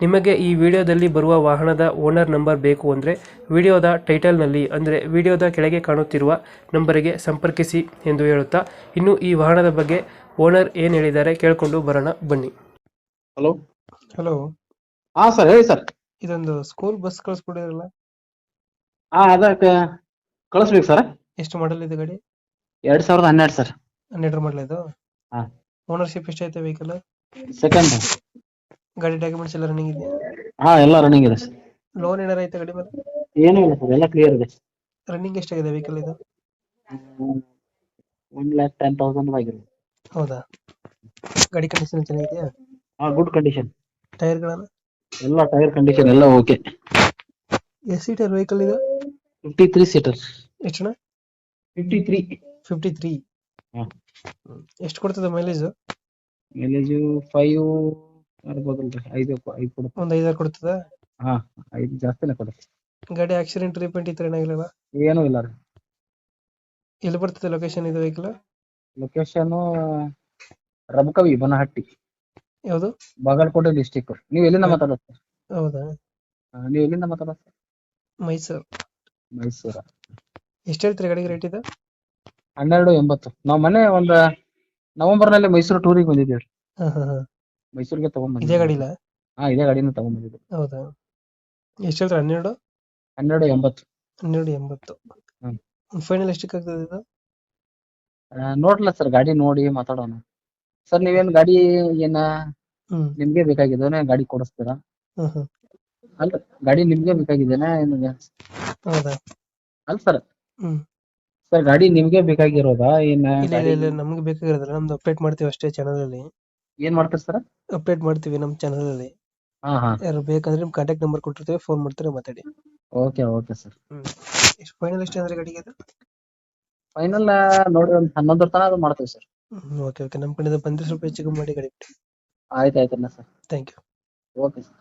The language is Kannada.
ನಿಮಗೆ ಈ ವಿಡಿಯೋದಲ್ಲಿ ಬರುವ ವಾಹನದ ಓನರ್ ನಂಬರ್ ಬೇಕು ಅಂದರೆ ವಿಡಿಯೋದ ಟೈಟಲ್ನಲ್ಲಿ ಅಂದರೆ ವಿಡಿಯೋದ ಕೆಳಗೆ ಕಾಣುತ್ತಿರುವ ನಂಬರಿಗೆ ಸಂಪರ್ಕಿಸಿ ಎಂದು ಹೇಳುತ್ತಾ ಇನ್ನು ಈ ವಾಹನದ ಬಗ್ಗೆ ಓನರ್ ಏನು ಹೇಳಿದ್ದಾರೆ ಕೇಳಿಕೊಂಡು ಬರೋಣ ಬನ್ನಿ. ಹಲೋ? ಹಲೋ? ಹಾ ಸರ್ ಹೇಳಿ ಸರ್. ಇದೊಂದು ಸ್ಕೂಲ್ ಬಸ್ ಕಳಿಸ್ಕೊಡಿರಲ್ಲ ಹಾ ಅದಕ್ಕೆ ಕಳಿಸ್ಬೇಕು ಸರ್. ಎಷ್ಟು ಮಾಡಲ್ ಇದೆ ಗಾಡಿ? ಎರಡ್ ಸಾವಿರದ ಹನ್ನೆರಡು ಸರ್. ಹನ್ನೆರಡು ಮಾಡಲ್ ಇದು? ಹಾ. ಓನರ್ಶಿಪ್ ಎಷ್ಟೈತೆ ವೆಹಿಕಲ್ ಸೆಕೆಂಡ್ ಗಾಡಿ ಡಾಕ್ಯುಮೆಂಟ್ಸ್ ಎಲ್ಲ ರನ್ನಿಂಗ್ ಇದೆ ಹಾ ಎಲ್ಲ ರನ್ನಿಂಗ್ ಇದೆ. ಸರ್ ಲೋನ್ ಏನಾರ ಐತೆ ಗಾಡಿ ಮೇಲೆ? ಏನೂ ಇಲ್ಲ ಸರ್ ಎಲ್ಲ ಕ್ಲಿಯರ್ ಇದೆ. ರನ್ನಿಂಗ್ ಎಷ್ಟಾಗಿದೆ ವೆಹಿಕಲ್ ಇದು? ಒನ್ ಲ್ಯಾಕ್ ಟೆನ್ ತೌಸಂಡ್ ಆಗಿದೆ. ಹೌದಾ? ಗಾಡಿ ಕಂಡೀಷನ್ ಚೆನ್ನಾಗಿದೆಯಾ? ಹಾ ಗುಡ್ ಕಂಡೀಷನ್ ಟೈರ್ಗಳನ್ನು? ಎಲ್ಲ ಟೈರ್ ಕಂಡೀಷನ್ ಎಲ್ಲ ಓಕೆ ಎಷ್ಟು ಸೀಟರ್ ವೆಹಿಕಲ್ ಇದು? ಫಿಫ್ಟಿ ತ್ರೀ ಸೀಟರ್ ಎಷ್ಟು ಫಿಫ್ಟಿ ತ್ರೀ ಫಿಫ್ಟಿ ತ್ರೀ ಹಾ. ಎಷ್ಟು ಕೊಡ್ತದೆ ಮೈಲೇಜ್ ಮೈಲೇಜು ಫೈವ್ ಇರ್ಬೋದಲ್ರಿ ಐದು ಐದು ಕೊಡುತ್ತೆ ಒಂದ್ ಐದಾರು ಕೊಡ್ತದ? ಹಾ ಐದು ಜಾಸ್ತಿನೇ ಕೊಡುತ್ತೆ ಗಾಡಿ ಆಕ್ಸಿಡೆಂಟ್ ರಿಪೇಂಟ್ ಈ ತರ ಏನಾಗಿಲ್ಲ ಏನೂ ಇಲ್ಲ ರೀ. ಎಲ್ಲಿ ಬರ್ತದೆ ಲೊಕೇಶನ್ ಇದು ವೆಹಿಕಲ್ ಲೊಕೇಶನ್ ರಬಕವಿ ಬನಹಟ್ಟಿ ಯಾವುದು? ಬಾಗಲಕೋಟೆ ಡಿಸ್ಟಿಕ್ ನೀವು ಎಲ್ಲಿಂದ ಮಾತಾಡೋದು? ಸರ್ ಹೌದಾ ನೀವು ಎಲ್ಲಿಂದ ಮಾತಾಡೋದು? ಸರ್ ಮೈಸೂರು. ಮೈಸೂರ. ಎಷ್ಟು ಹೇಳ್ತೀರಿ ಗಾಡಿಗೆ ರೇಟ್ ಇದೆ? ಹನ್ನೆರಡು ಎಂಬತ್ತು. ನಾವು ಮೊನ್ನೆ ಒಂದು ನವೆಂಬರ್ನಲ್ಲಿ ಮೈಸೂರು ಟೂರಿಗೆ ಬಂದಿದ್ದೀವಿ. ಹಾ ಹಾ ಹಾ. ಮೈಸೂರಿಗೆ ತಗೊಂಡ್ ಇದೇ ಗಾಡಿ ಇಲ್ಲ ಹಾ ಇದೇ ಗಾಡಿನ ತಗೊಂಡ್ ಬಂದಿದ್ದು ಹೌದಾ? ಎಷ್ಟು ಹೇಳ್ತಾರೆ ಹನ್ನೆರಡು? ಹನ್ನೆರಡು ಎಂಬತ್ತು. ಹನ್ನೆರಡು ಎಂಬತ್ತು. ಹ್ಮ್. ಫೈನಲ್ ಎಷ್ಟಕ್ಕೆ ಆಗ್ತದೆ ಇದು ನೋಡ್ಲ ಸರ್ ಗಾಡಿ ನೋಡಿ ಮಾತಾಡೋಣ. ಸರ್ ನೀವೇನ್ ಗಾಡಿ ಏನ ಹ್ಮ್. ನಿಮ್ಗೆ ಬೇಕಾಗಿದ್ದೇನೆ ಗಾಡಿ ಕೊಡಿಸ್ತೀರಾ? ಹ್ಮ್ ಹ್ಮ್. ಅಲ್ಲ ಗಾಡಿ ನಿಮ್ಗೆ ಬೇಕಾಗಿದ್ದೇನೆ ಹೌದಾ? ಅಲ್ಲ ಸರ್. ಹ್ಮ್. ಸರ್ ಗಾಡಿ ನಿಮ್ಗೆ ಬೇಕಾಗಿರೋದಾ? ಏನ ಇಲ್ಲ ಇಲ್ಲ ಇಲ್ಲ ನಮ್ಗೆ ಬೇಕಾಗಿರೋದಿಲ್ಲ. ನಮ್ದು ಅಪ್ಡೇಟ್ ಮಾಡ್ತೀವಿ ಅಷ್ಟೇ ಚಾನಲ್ ಅಲ್ಲಿ. ಏನ್ ಮಾಡ್ತೀರಿ ಸರ್? ಅಪ್ಡೇಟ್ ಮಾಡ್ತೀವಿ ನಮ್ಮ ಚಾನೆಲ್ ಅಲ್ಲಿ. ಹಾ ಹಾ. ಯಾರು ಬೇಕಂದ್ರೆ ನಿಮ್ಮ ಕಾಂಟ್ಯಾಕ್ಟ್ ನಂಬರ್ ಕೊಟ್ಟಿರ್ತೀವಿ ಫೋನ್ ಮಾಡ್ತಾರೆ ಮಾತಾಡಿ. ಓಕೆ ಓಕೆ ಸರ್ ಹ್ಮ್. ಎಷ್ಟು ಫೈನಲ್ ಎಷ್ಟು ಅಂದ್ರೆ ಗಾಡಿಗೆ ಅದು? ಫೈನಲ್ ನೋಡಿ ಒಂದು ಹನ್ನೊಂದರ ತನಕ ಅದು ಮಾಡ್ತೀವಿ ಸರ್ ಓಕೆ ಓಕೆ ನಮ್ಮ ಕಡೆ ಬಂದ್ರೆ ಸ್ವಲ್ಪ ಹೆಚ್ಚು ಕಮ್ಮಿ ಮಾಡಿ ಗಾಡಿ ಆಯ್ತು ಆಯ್ತು sir thank you okay sir